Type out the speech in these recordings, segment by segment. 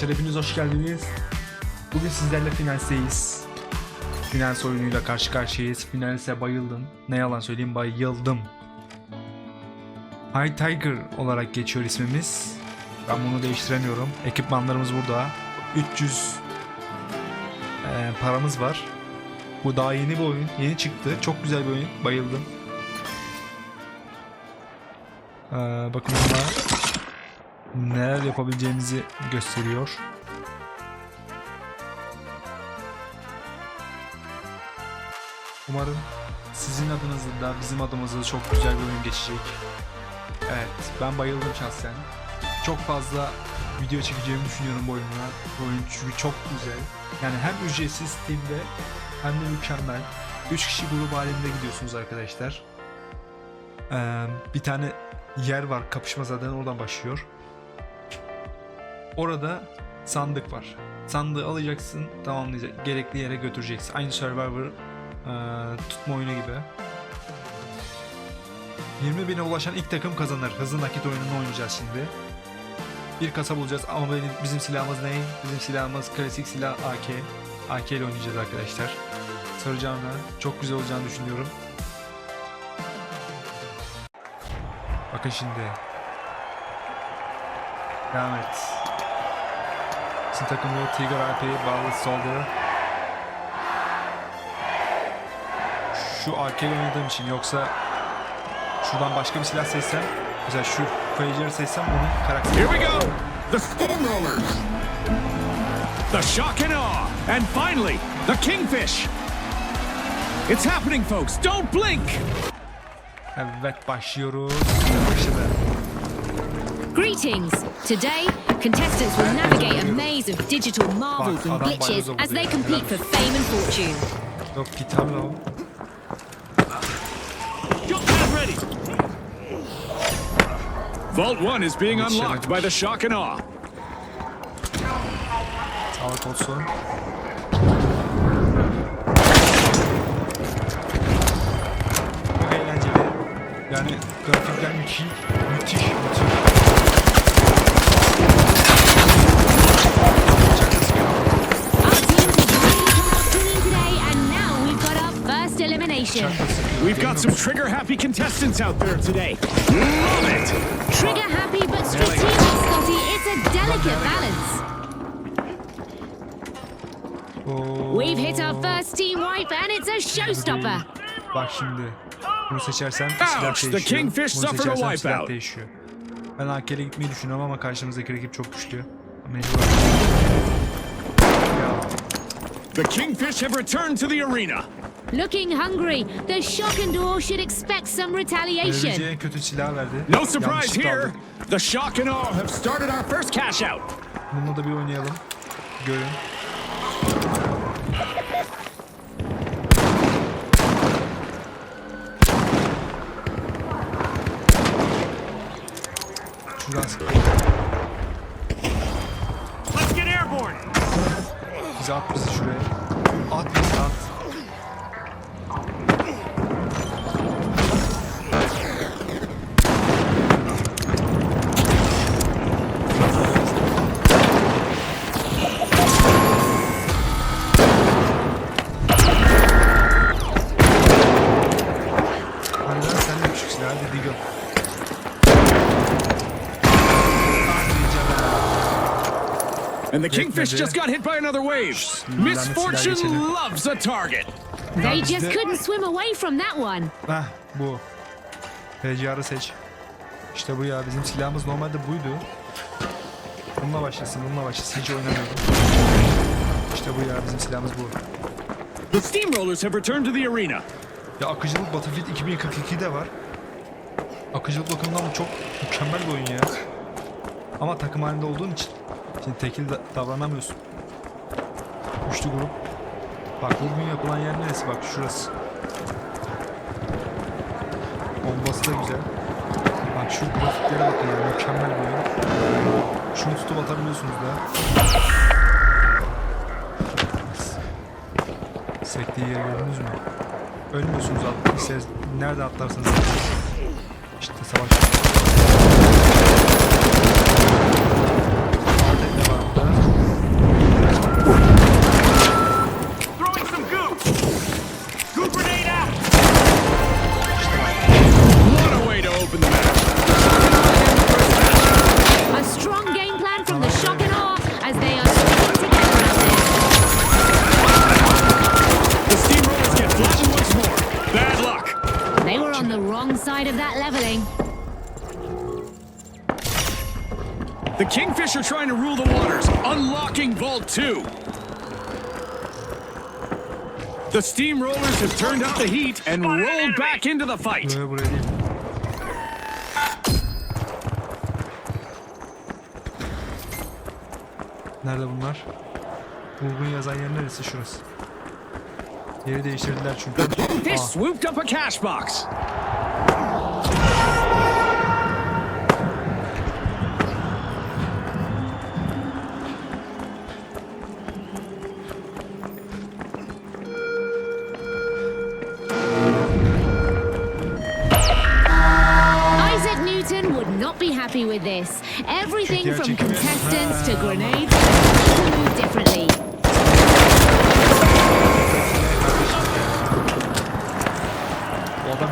Arkadaşlar hepiniz hoş geldiniz. Bugün sizlerle Finals'teyiz. Finals oyunuyla karşı karşıyayız. Finals'e bayıldım. Ne yalan söyleyeyim bayıldım. High Tiger olarak geçiyor ismimiz. Ben bunu değiştiremiyorum. Ekipmanlarımız burada. 300 eee, paramız var. Bu daha yeni bir oyun. Yeni çıktı. Çok güzel bir oyun. Bayıldım. Ee, bakın burada neler yapabileceğimizi gösteriyor. Umarım sizin adınızda da bizim adımızda da çok güzel bir oyun geçecek. Evet, ben bayıldım şahsen. Çok fazla video çekeceğimi düşünüyorum bu oyuna. Bu oyun çünkü çok güzel. Yani hem ücretsiz Steam'de hem de mükemmel. 3 kişi grup halinde gidiyorsunuz arkadaşlar. Ee, bir tane yer var kapışma zaten oradan başlıyor. Orada sandık var. Sandığı alacaksın, tamamlayacak, gerekli yere götüreceksin. Aynı Survivor e, tutma oyunu gibi. 20 bine ulaşan ilk takım kazanır. Hızlı nakit oyununu oynayacağız şimdi. Bir kasa bulacağız ama benim, bizim silahımız ne? Bizim silahımız klasik silah AK. AK ile oynayacağız arkadaşlar. Saracağına çok güzel olacağını düşünüyorum. Bakın şimdi. Devam et. Bizim takımda Tiger AP, Bağlı Soldier. Şu ile oynadığım için yoksa şuradan başka bir silah seçsem mesela şu Voyager'ı seçsem onun karakteri Here we go! The Stormrollers! The Shock and Awe! And finally, the Kingfish! It's happening, folks! Don't blink! Evet başlıyoruz. Başladı. Greetings! Today, contestants will navigate a maze of digital marvels and glitches as they compete for fame and fortune. Yok gitar la ready! Vault 1 is being unlocked by the Shock and Awe. Sağlık olsun. Çok eğlenceli. Yani grafikler müthiş. Müthiş. müthiş. Some trigger-happy contestants out there today. Love it! Trigger happy but strategic, Scotty. It's a delicate balance. Oo, We've hit our first team wipe, and it's a showstopper. Bak şimdi. Bunu seçersem silah Ouch, the değişiyor. Kingfish Bunu suffered a seçersem silah wipeout. değişiyor. Ben AK'le gitmeyi düşünüyorum ama karşımızdaki rakip çok güçlü. Mecbur. The Kingfish have returned to the arena. Looking hungry, the shock and awe should expect some retaliation. verebileceği kötü silah verdi. No surprise Yanlışlıkla here. aldık. The Shock and Awe have started our first cash out. Bununla da bir oynayalım. Görün. Şuradan. Let's get airborne. Bizi at bizi şuraya. At bizi at. And the Kingfish just got hit by another wave. Misfortune loves a target. They just couldn't swim away from that one. Heh bu. PCR'ı seç. İşte bu ya bizim silahımız normalde buydu. Bununla başlasın bununla başlasın hiç oynamıyordum. İşte bu ya bizim silahımız bu. The Steamrollers have returned to the arena. Ya akıcılık Battlefield 2042'de var. Akıcılık bakımından bu çok mükemmel bir oyun ya. Ama takım halinde olduğun için şimdi tekil da- davranamıyorsun. Üçlü grup. Bak bugün yapılan yer neresi bak şurası. Bombası da güzel. Bak şu grafiklere bakın ya mükemmel bir oyun. Şunu tutup atabiliyorsunuz da. Sektiği yeri gördünüz mü? Ölmüyorsunuz at. İşte nerede atlarsanız atın. İşte savaş. Are trying to rule the waters, unlocking Vault 2. The Steamrollers have turned up the heat and rolled back into the fight. Böyle buraya değil. Nerede bunlar? Bulgun yazan yer neresi? Şurası. Yeri değiştirdiler çünkü. Fish Aa, swooped up a cash box.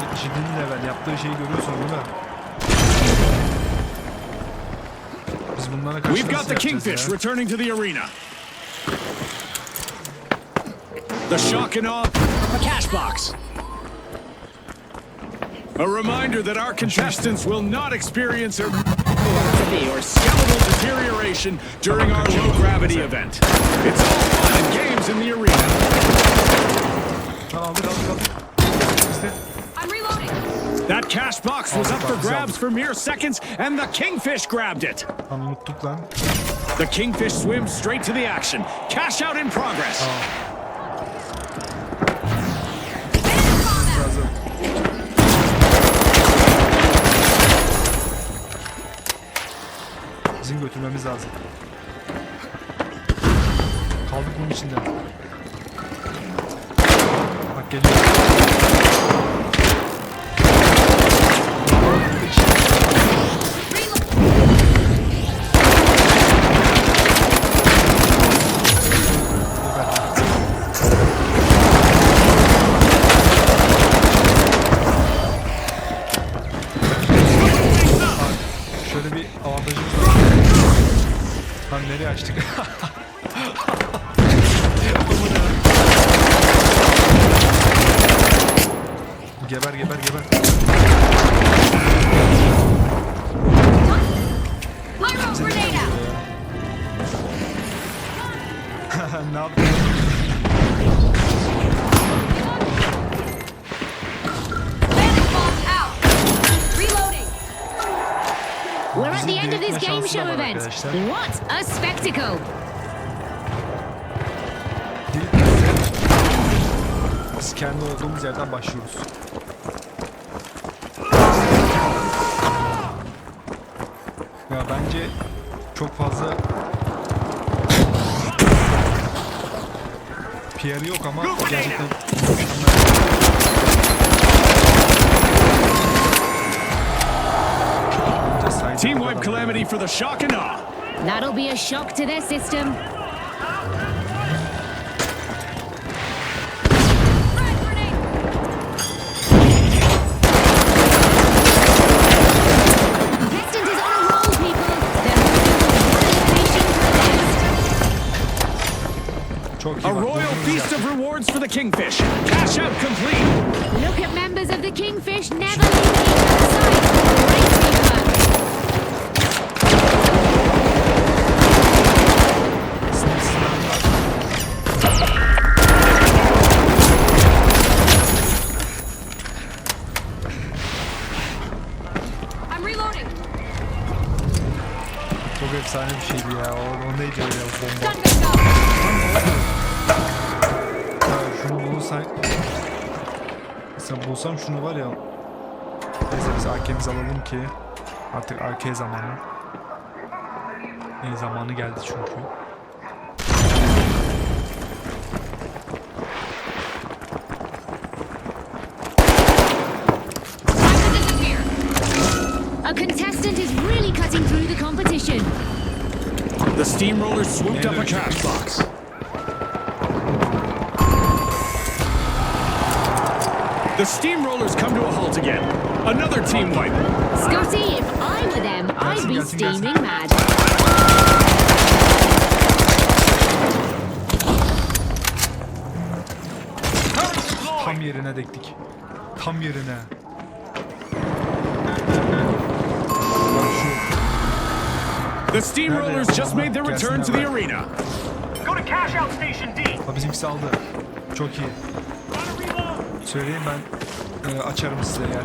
77. level yaptığı şeyi değil mi? Biz bunlara karşı We've got the Kingfish ya? returning to the arena. The shock and awe a cash box. A reminder that our contestants will not experience a or skeletal deterioration during our low gravity event. It's all fun and games in the arena. Tamam aldık aldık aldık. İşte I'm reloading. That cash box was up for grabs for mere seconds, and the Kingfish grabbed it. The Kingfish swims straight to the action. Cash out in progress. Bizim götürmemiz lazım. Kaldık bunun içinde. Bak geliyor. Lan nereye açtık? geber geber geber. Pyro grenade out. ne yaptın? End of this game show event. What a spectacle! Biz kendi olduğumuz yerden başlıyoruz. Ya bence çok fazla PR yok ama gerçekten Team wipe calamity for the shock and awe. That'll be a shock to their system. Contestant is on a roll, people. They're moving to one elimination per test. Çok iyi A bak, royal feast of rewards for the Kingfish. Cash out complete. Look at members of the Kingfish never leaving each other's side. Çok efsane bir şeydi ya. O, o neydi öyle bomba? Ya şunu bulursak... Mesela bulsam şunu var ya... Neyse biz AK'mizi alalım ki... Artık AK zamanı. İyi zamanı geldi çünkü. A contestant is really through the competition. The steamroller swooped up a cash box. The steamrollers come to a halt again. Another team wipe. Scotty, if I were them, I'd be Gelsin, gelsin, steaming mad. Tam yerine dektik. Tam yerine. The Steamrollers just made their return to the arena. Go to cash out station D. Ha bizimkisi aldı. Çok iyi. Söyleyeyim ben e, açarım size yer.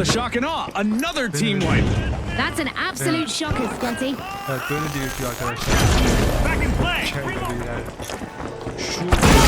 the Shock and Awe. Another team wipe. That's an absolute shocker, Scotty. evet böyle gerekiyor arkadaşlar. Back in play. Şey Reload. böyle yani. Şu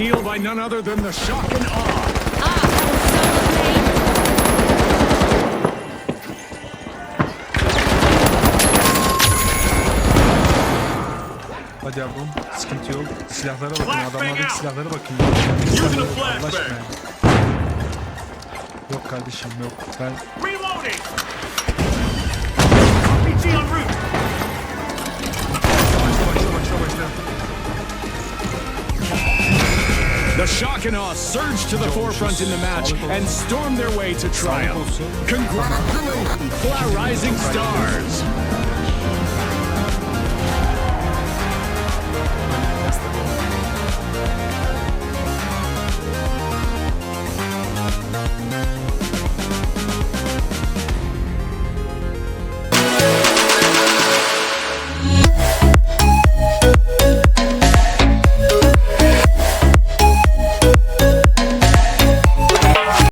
steal by none other than the Shock and Awe. Hadi yavrum, sıkıntı yok. Silahlara bakın, adamlardaki silahlara bakın. Using a Allah flashbang. aşkına. Yok kardeşim yok. Ben başla başla başla başla. The Shock and Awe surged to the forefront in the match and stormed their way to triumph. Congratulations, rising stars!